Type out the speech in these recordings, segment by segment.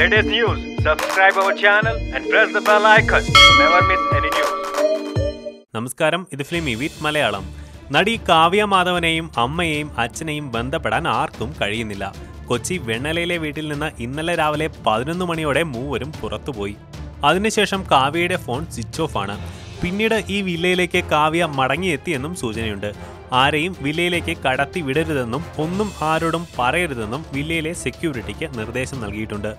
latest news, subscribe our channel and press the bell icon to never miss any news. നമസ്കാരം ഇത് ഫിലിമി വിത്ത് മലയാളം. നടി കാവ്യ മാധവനെയും അമ്മയെയും അച്ഛനെയും ബന്ധപ്പെടാൻ ആർക്കും കഴിയുന്നില്ല. കൊച്ചി വെണ്ണലയിലെ വീട്ടിൽ നിന്ന് ഇന്നലെ രാവിലെ പതിനൊന്ന് മണിയോടെ മൂവരും പുറത്തുപോയി. അതിനുശേഷം കാവ്യയുടെ ഫോൺ സ്വിച്ച് ഓഫ് ആണ്. പിന്നീട് ഈ വില്ലയിലേക്ക് കാവ്യ മടങ്ങിയെത്തിയെന്നും സൂചനയുണ്ട്. ആരെയും വില്ലയിലേക്ക് കടത്തി വിടരുതെന്നും ഒന്നും ആരോടും പറയരുതെന്നും വില്ലയിലെ സെക്യൂരിറ്റിക്ക് നിർദ്ദേശം നൽകിയിട്ടുണ്ട്.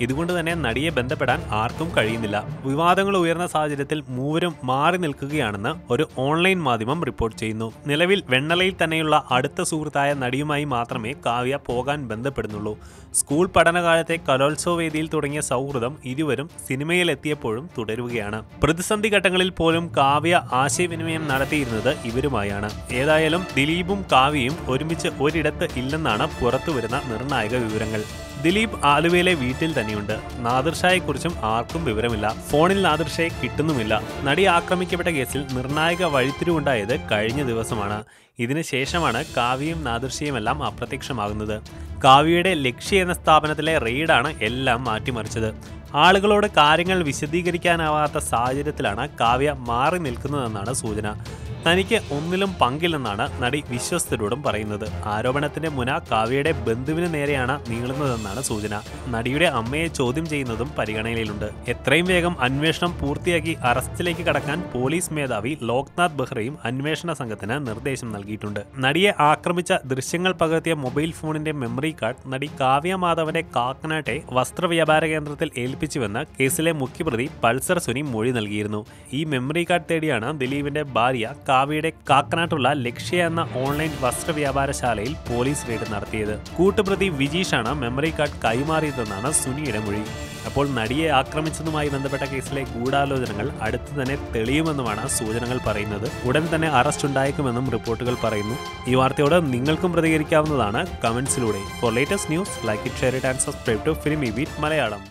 ഇതുകൊണ്ട് തന്നെ നടിയെ ബന്ധപ്പെടാൻ ആർക്കും കഴിയുന്നില്ല. വിവാദങ്ങൾ ഉയർന്ന സാഹചര്യത്തിൽ മൂവരും മാറി നിൽക്കുകയാണെന്ന് ഒരു ഓൺലൈൻ മാധ്യമം റിപ്പോർട്ട് ചെയ്യുന്നു. നിലവിൽ വെണ്ണലയിൽ തന്നെയുള്ള അടുത്ത സുഹൃത്തായ നടിയുമായി മാത്രമേ കാവ്യ പോകാൻ ബന്ധപ്പെടുന്നുള്ളൂ. സ്കൂൾ പഠനകാലത്തെ കലോത്സവ വേദിയിൽ തുടങ്ങിയ സൗഹൃദം ഇരുവരും സിനിമയിൽ എത്തിയപ്പോഴും തുടരുകയാണ്. പ്രതിസന്ധി ഘട്ടങ്ങളിൽ പോലും കാവ്യ ആശയവിനിമയം നടത്തിയിരുന്നത് ഇവരുമായാണ്. ഏതായാലും ദിലീപും കാവ്യയും ഒരുമിച്ച് ഒരിടത്ത് ഇല്ലെന്നാണ് പുറത്തുവരുന്ന നിർണായക വിവരങ്ങൾ. ദിലീപ് ആലുവയിലെ വീട്ടിൽ തന്നെയുണ്ട്. നാദിർഷായെക്കുറിച്ചും ആർക്കും വിവരമില്ല. ഫോണിൽ നാദിർഷയെ കിട്ടുന്നുമില്ല. നടി ആക്രമിക്കപ്പെട്ട കേസിൽ നിർണായക വഴിത്തിരിവുണ്ടായത് കഴിഞ്ഞ ദിവസമാണ്. ഇതിനു ശേഷമാണ് കാവ്യയും നാദിർഷയുമെല്ലാം അപ്രത്യക്ഷമാകുന്നത്. കാവ്യയുടെ ലക്ഷ്യ എന്ന സ്ഥാപനത്തിലെ റെയ്ഡാണ് എല്ലാം മാറ്റിമറിച്ചത്. ആളുകളോട് കാര്യങ്ങൾ വിശദീകരിക്കാനാവാത്ത സാഹചര്യത്തിലാണ് കാവ്യ മാറി നിൽക്കുന്നതെന്നാണ് സൂചന. തനിക്ക് ഒന്നിലും പങ്കില്ലെന്നാണ് നടി വിശ്വസ്തരോടും പറയുന്നത്. ആരോപണത്തിന്റെ മുന കാവ്യയുടെ ബന്ധുവിന് നേരെയാണ് നീളുന്നതെന്നാണ് സൂചന. നടിയുടെ അമ്മയെ ചോദ്യം ചെയ്യുന്നതും പരിഗണനയിലുണ്ട്. എത്രയും വേഗം അന്വേഷണം പൂർത്തിയാക്കി അറസ്റ്റിലേക്ക് കടക്കാൻ പോലീസ് മേധാവി ലോക്നാഥ് ബെഹ്റയും അന്വേഷണ സംഘത്തിന് നിർദ്ദേശം നൽകിയിട്ടുണ്ട്. നടിയെ ആക്രമിച്ച ദൃശ്യങ്ങൾ പകർത്തിയ മൊബൈൽ ഫോണിന്റെ മെമ്മറി കാർഡ് നടി കാവ്യ മാധവന്റെ കാക്കനാട്ടെ വസ്ത്രവ്യാപാര കേന്ദ്രത്തിൽ ഏൽപ്പിച്ചുവെന്ന് കേസിലെ മുഖ്യപ്രതി പൾസർ സുനി മൊഴി നൽകിയിരുന്നു. ഈ മെമ്മറി കാർഡ് തേടിയാണ് ദിലീപിന്റെ ഭാര്യ കാവ്യയുടെ കാക്കനാട്ടുള്ള ലക്ഷ്യ എന്ന ഓൺലൈൻ വസ്ത്രവ്യാപാരശാലയിൽ പോലീസ് റെയ്ഡ് നടത്തിയത്. കൂട്ടുപ്രതി വിജീഷാണ് മെമ്മറി കാർഡ് കൈമാറിയതെന്നാണ് സുനിയുടെ മൊഴി. അപ്പോൾ നടിയെ ആക്രമിച്ചതുമായി ബന്ധപ്പെട്ട കേസിലെ ഗൂഢാലോചനകൾ അടുത്തു തന്നെ തെളിയുമെന്നുമാണ് സൂചനകൾ പറയുന്നത്. ഉടൻ തന്നെ അറസ്റ്റ് ഉണ്ടായേക്കുമെന്നും റിപ്പോർട്ടുകൾ പറയുന്നു. ഈ വാർത്തയോട് നിങ്ങൾക്കും പ്രതികരിക്കാവുന്നതാണ് കമന്റ്സിലൂടെ for latest news like it share it and subscribe to Film Beat Malayalam.